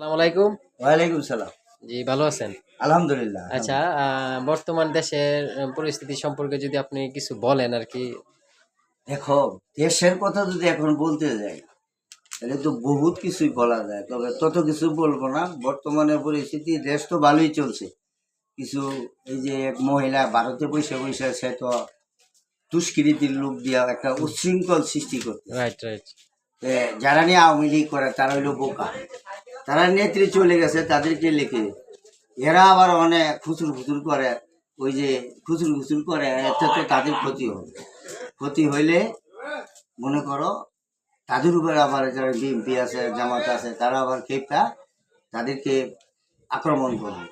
আসসালামু আলাইকুম। ওয়ালাইকুম সালাম। জি ভালো আছেন? আলহামদুলিল্লাহ আচ্ছা বর্তমান দেশের পরিস্থিতি সম্পর্কে যদি আপনি কিছু বলেন আর কি। দেখো দেশের কথা যদি এখন বলতে যাই তাহলে তো বহুত কিছুই বলা যায়। তবে তত কিছু বলব না। বর্তমানে পরিস্থিতি দেশ তো ভালোই চলছে। কিছু এই যে এক মহিলা ভারতে বসে বসে সে তো দুষ্কৃতির লোক দিয়া একটা উচ্ছৃঙ্খল সৃষ্টি করতে রাইট রাইট যারা নিয়ে আওয়ামী লীগ করে তারা হইল বোকা। তারা নেত্রী চলে গেছে তাদেরকে লিখে। এরা আবার অনেক খুচুর খুচুর করে ওই যে খুচুর খুচুর করে এতে তো তাদের ক্ষতি হবে ক্ষতি হইলে মনে করো তাদের উপরে আবার যারা বিএনপি আছে জামাত আছে তারা আবার খেপটা তাদেরকে আক্রমণ করবে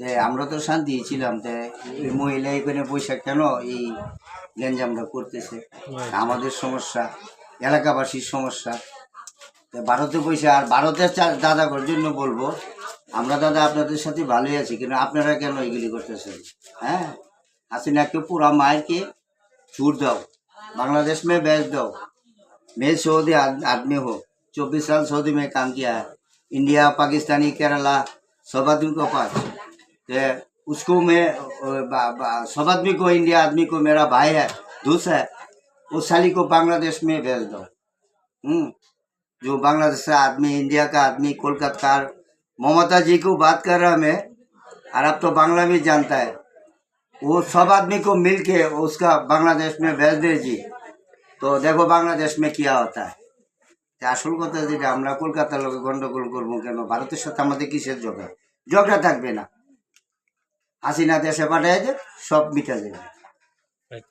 তে আমরা তো শান্তি ছিলাম তে এই মহিলা এখানে বৈশাখ কেন এই গ্যাঞ্জামটা করতেছে? আমাদের সমস্যা এলাকাবাসীর সমস্যা। ভারতে বসে আর ভারতের চা- দাদাগর জন্য বলবো আমরা দাদা আপনাদের সাথে ভালোই আছি কিন্তু আপনারা কেন এগুলি করতেছেন হ্যাঁ হাসিনাকে পুরা মায়েরকে छूट दो बांग्लादेश में भेज दो मैं सऊदी आद- आदमी हूँ चौबीस साल सऊदी में काम किया है इंडिया पाकिस्तानी केरला सब आदमी को पास तो उसको मैं अ, बा- बा- सब आदमी को इंडिया आदमी को मेरा भाई है दोस्त है उस साली को बांग्लादेश में भेज दो हम्म जो बांग्लादेश का आदमी इंडिया का आदमी कोलकाता का ममता जी को बात कर रहा मैं और अब तो बांग्ला भी जानता है वो सब आदमी को मिल के उसका बांग्लादेश में भेज दीजिए तो देखो बांग्लादेश में क्या होता है তা আসল কথা যেটা আমরা কলকাতার লোকে গন্ডগোল করবো কেন ভারতের সাথে আমাদের কিসের ঝগড়া ঝগড়া থাকবে না হাসিনা দেশে পাঠায় যে সব মিটা যাবে